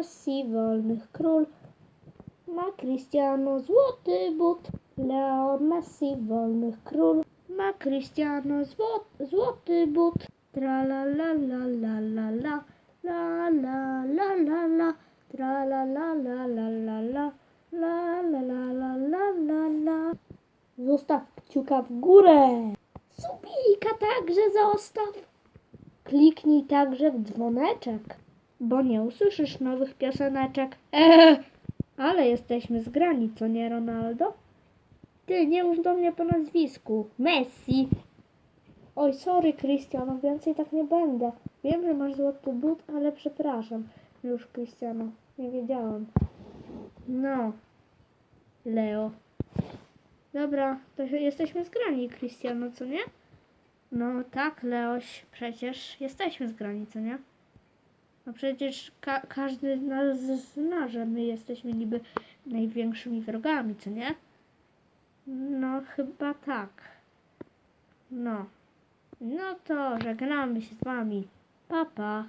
Marsi Wolnych Król, ma Cristiano Złoty But. Leon Messi Wolnych Król, ma Cristiano zło, Złoty But. Tra la la la la la la, la la la la la, tra la la la la la la, la la la la la la la. Zostaw kciuka w górę. Subika także zostaw. Kliknij także w dzwoneczek bo nie usłyszysz nowych pioseneczek. Eee, ale jesteśmy zgrani, co nie, Ronaldo? Ty, nie mów do mnie po nazwisku. Messi. Oj, sorry, Cristiano, więcej tak nie będę. Wiem, że masz złoty but, ale przepraszam. Już, Cristiano, nie wiedziałam. No, Leo. Dobra, to jesteśmy zgrani, Cristiano, co nie? No tak, Leoś, przecież jesteśmy zgrani, co nie? No przecież ka- każdy z nas zna, że my jesteśmy niby największymi wrogami, co nie? No chyba tak. No. No to żegnamy się z wami. Pa, pa.